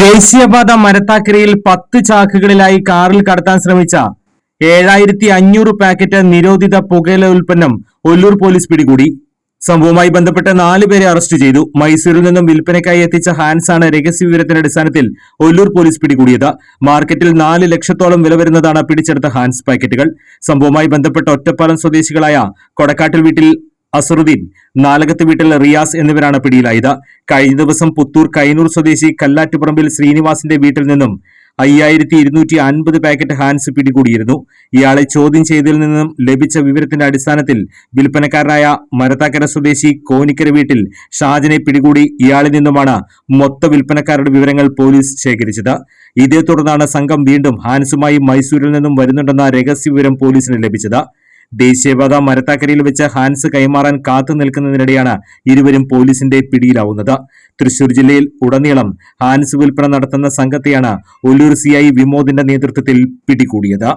ദേശീയപാത മരത്താക്കരയിൽ പത്ത് ചാക്കുകളിലായി കാറിൽ കടത്താൻ ശ്രമിച്ച ഏഴായിരത്തി അഞ്ഞൂറ് പാക്കറ്റ് നിരോധിത പുകയില ഉൽപ്പന്നം ഒല്ലൂർ പോലീസ് പിടികൂടി. സംഭവവുമായി ബന്ധപ്പെട്ട് നാല് പേരെ അറസ്റ്റ് ചെയ്തു. മൈസൂരിൽ നിന്നും വിൽപ്പനയ്ക്കായി എത്തിച്ച ഹാൻസ് ആണ് രഹസ്യവിവരത്തിന്റെ അടിസ്ഥാനത്തിൽ ഒല്ലൂർ പോലീസ് പിടികൂടിയത്. മാർക്കറ്റിൽ നാല് ലക്ഷത്തോളം വില വരുന്നതാണ് പിടിച്ചെടുത്ത ഹാൻസ് പാക്കറ്റുകൾ. സംഭവവുമായി ബന്ധപ്പെട്ട് ഒറ്റപ്പാലം സ്വദേശികളായ കൊടക്കാട്ടിൽ വീട്ടിൽ അസറുദ്ദീൻ നാലകത്ത് വീട്ടിൽ റിയാസ് എന്നിവരാണ് പിടിയിലായത്. കഴിഞ്ഞ ദിവസം പുത്തൂർ കൈനൂർ സ്വദേശി കല്ലാറ്റുപറമ്പിൽ ശ്രീനിവാസിന്റെ വീട്ടിൽ നിന്നും അയ്യായിരത്തി ഇരുന്നൂറ്റി അൻപത് പാക്കറ്റ് ഹാൻസ് പിടികൂടിയിരുന്നു. ഇയാളെ ചോദ്യം ചെയ്തതിൽ നിന്നും ലഭിച്ച വിവരത്തിന്റെ അടിസ്ഥാനത്തിൽ വിൽപ്പനക്കാരനായ മരത്താക്കര സ്വദേശി കോനിക്കര വീട്ടിൽ ഷാജിനെ പിടികൂടി ഇയാളിൽ നിന്നുമാണ് മൊത്ത വിൽപ്പനക്കാരുടെ വിവരങ്ങൾ പോലീസ് ശേഖരിച്ചത്. ഇതേ തുടർന്നാണ് സംഘം വീണ്ടും ഹാൻസുമായി മൈസൂരിൽ നിന്നും വരുന്നുണ്ടെന്ന രഹസ്യ വിവരം പോലീസിന് ലഭിച്ചത്. ദേശീയപാത മരത്താക്കരയിൽ വെച്ച് ഹാൻസ് കൈമാറാൻ കാത്തു നിൽക്കുന്നതിനിടെയാണ് ഇരുവരും പോലീസിന്റെ പിടിയിലാവുന്നത്. തൃശൂർ ജില്ലയിൽ ഉടനീളം ഹാൻസ് വിൽപ്പന നടത്തുന്ന സംഘത്തെയാണ് ഒല്ലൂർ സിഐ വിമോദിന്റെ നേതൃത്വത്തിൽ പിടികൂടിയത്.